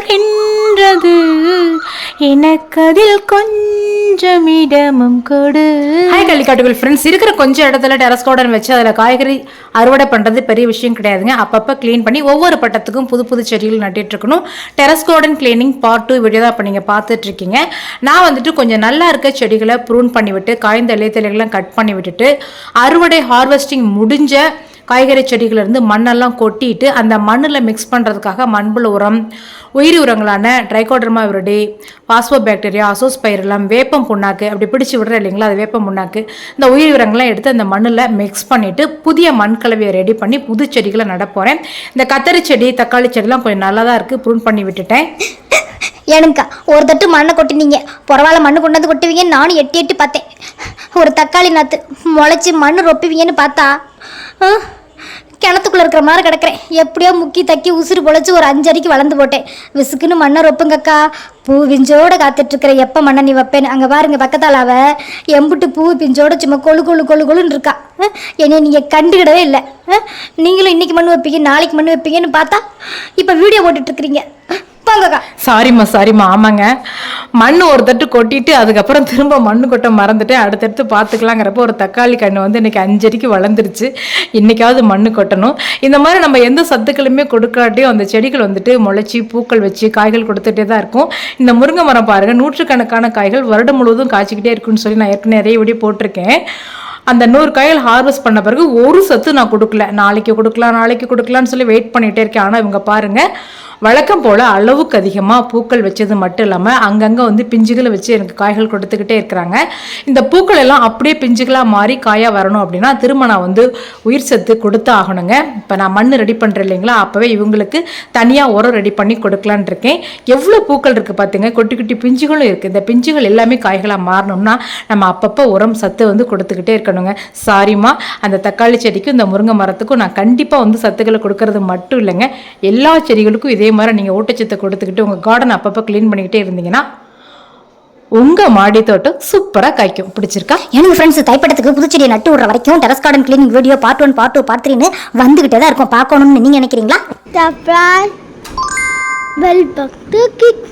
கொள்கின்றது எனக்கதில் கொஞ்சம் இடமும் கொடு. ஹாய் கள்ளிக்காட்டுகள் ஃப்ரெண்ட்ஸ் இருக்கிற கொஞ்சம் இடத்துல டெரஸ் கார்டன் வச்சு அதில் காய்கறி அறுவடை பண்ணுறது பெரிய விஷயம் கிடையாதுங்க. அப்பப்போ க்ளீன் பண்ணி ஒவ்வொரு பட்டத்துக்கும் புது புது செடிகள் நட்டுட்டு இருக்கணும். Terrace garden cleaning part two video தான் இப்போ நீங்கள் பார்த்துட்ருக்கீங்க நான் வந்துட்டு கொஞ்சம் நல்லா இருக்க செடிகளை ப்ரூன் பண்ணிவிட்டு காய்ந்த இலைத்தலைகள்லாம் கட் பண்ணி விட்டுட்டு அறுவடை ஹார்வெஸ்டிங் முடிஞ்ச காய்கறி செடிகள் இருந்து மண்ணெல்லாம் கொட்டிட்டு அந்த மண்ணில் மிக்ஸ் பண்ணுறதுக்காக மண்புழு உரம் உயிரி உரங்களான trichoderma viride phosphobacteria azospirillum வேப்பம் புண்ணாக்கு அப்படி பிடிச்சி விடுற இல்லைங்களா அது வேப்பம் புண்ணாக்கு. இந்த உயிரி உரங்கள்லாம் எடுத்து அந்த மண்ணில் மிக்ஸ் பண்ணிவிட்டு புதிய மண் கலவையை ரெடி பண்ணி புது செடிகளை நடப்போகிறேன் இந்த கத்தரி செடி தக்காளி செடிலாம் கொஞ்சம் நல்லா தான் இருக்குது ப்ரூன் பண்ணி விட்டுட்டேன். ஏனுங்கக்கா ஒரு தட்டு மண்ணை கொட்டினீங்க. பரவாயில்ல மண்ணு கொண்டாந்து கொட்டுவீங்கன்னு நானும் எட்டி எட்டி பார்த்தேன். ஒரு தக்காளி நாற்று முளைச்சி மண்ணு ரொப்புவீங்கன்னு பார்த்தா ஆ, கிணத்துக்குள்ள இருக்கிற மாதிரி கிடக்குறேன். எப்படியோ முக்கி தக்கி உசுறு பொழைச்சி ஒரு அஞ்சடிக்கு வளர்ந்து போட்டேன். விசுக்குன்னு மண்ணை ரொப்புங்கக்கா பூ பிஞ்சோடு காத்துட்டு எப்போ மண்ணை நீ வைப்பேன்னு? அங்கே பாருங்க பக்கத்தால் அவ எம்புட்டு பூ பிஞ்சோட சும்மா கொழு கொழு கொழு கொழுன்னு இருக்கா. ஆ, என்னை நீங்கள் கண்டுக்கிடவே இல்லை. நீங்களும் இன்னைக்கு மண் வைப்பீங்க நாளைக்கு மண் வைப்பீங்கன்னு பார்த்தா இப்போ வீடியோ போட்டுட்ருக்குறீங்க. இருக்கிறீங்க சாரிம்மா சாரிம்மா ஆமாங்க. மண் ஒரு தட்டு கொட்டிட்டு அதுக்கப்புறம் திரும்ப மண் கொட்ட மறந்துட்டு அடுத்தடுத்து பார்த்துக்கலாங்கிறப்போ ஒரு தக்காளி கன்று வந்து இன்னைக்கு அஞ்சடிக்கு வளர்ந்துருச்சு. இன்னைக்காவது மண் கொட்டணும். இந்த மாதிரி நம்ம எந்த சத்துக்களுமே கொடுக்காட்டியும் அந்த செடிகள் வந்துட்டு முளைச்சி பூக்கள் வச்சு காய்கள் கொடுத்துட்டே தான் இருக்கும். இந்த முருங்கை மரம் பாருங்க நூற்றுக்கணக்கான காய்கள் வருடம் முழுவதும் காய்ச்சிக்கிட்டே இருக்குன்னு சொல்லி நான் ஏற்கனவே நிறைய வீடியோ போட்டிருக்கேன். அந்த நூறு காய்கள் ஹார்வெஸ்ட் பண்ண பிறகு ஒரு சத்து நான் கொடுக்கல. நாளைக்கு கொடுக்கலாம் நாளைக்கு கொடுக்கலான்னு சொல்லி வெயிட் பண்ணிகிட்டே இருக்கேன். ஆனால் இவங்க பாருங்கள் வழக்கம் போல் அளவுக்கு அதிகமாக பூக்கள் வச்சது மட்டும் இல்லாமல் அங்கங்கே வந்து பிஞ்சுகளை வச்சு எனக்கு காய்கள் கொடுத்துக்கிட்டே இருக்கிறாங்க. இந்த பூக்கள் எல்லாம் அப்படியே பிஞ்சுகளாக மாறி காயாக வரணும் அப்படின்னா திரும்ப நான் வந்து உயிர் சத்து கொடுத்து ஆகணுங்க. இப்போ நான் மண் ரெடி பண்ணுறேன் இல்லைங்களா? அப்போவே இவங்களுக்கு தனியாக உரம் ரெடி பண்ணி கொடுக்கலான் இருக்கேன். எவ்வளோ பூக்கள் இருக்குது பார்த்துங்க குட்டி குட்டி பிஞ்சுகளும் இருக்குது இந்த பிஞ்சுகள் எல்லாமே காய்களாக மாறணும்னா நம்ம அப்பப்போ உரம் சத்து வந்து கொடுத்துக்கிட்டே இருக்கணும். இருக்கணுங்க சாரிம்மா அந்த தக்காளி செடிக்கும் இந்த முருங்கை மரத்துக்கும் நான் கண்டிப்பாக வந்து சத்துக்களை கொடுக்கறது மட்டும் இல்லைங்க. எல்லா செடிகளுக்கும் இதே மாதிரி நீங்கள் ஊட்டச்சத்தை கொடுத்துக்கிட்டு உங்கள் கார்டன் அப்பப்போ க்ளீன் பண்ணிக்கிட்டே இருந்தீங்கன்னா உங்கள் மாடி தோட்டம் சூப்பராக காய்க்கும். பிடிச்சிருக்கா? எனக்கு ஃப்ரெண்ட்ஸ் தைப்பட்டத்துக்கு புதுச்செடியை நட்டு விடுற வரைக்கும் terrace garden cleaning video part one part two part த்ரீன்னு வந்துகிட்டே தான் இருக்கும். பார்க்கணும்னு நீங்கள் நினைக்கிறீங்களா? பெல் பக்து கிளிக்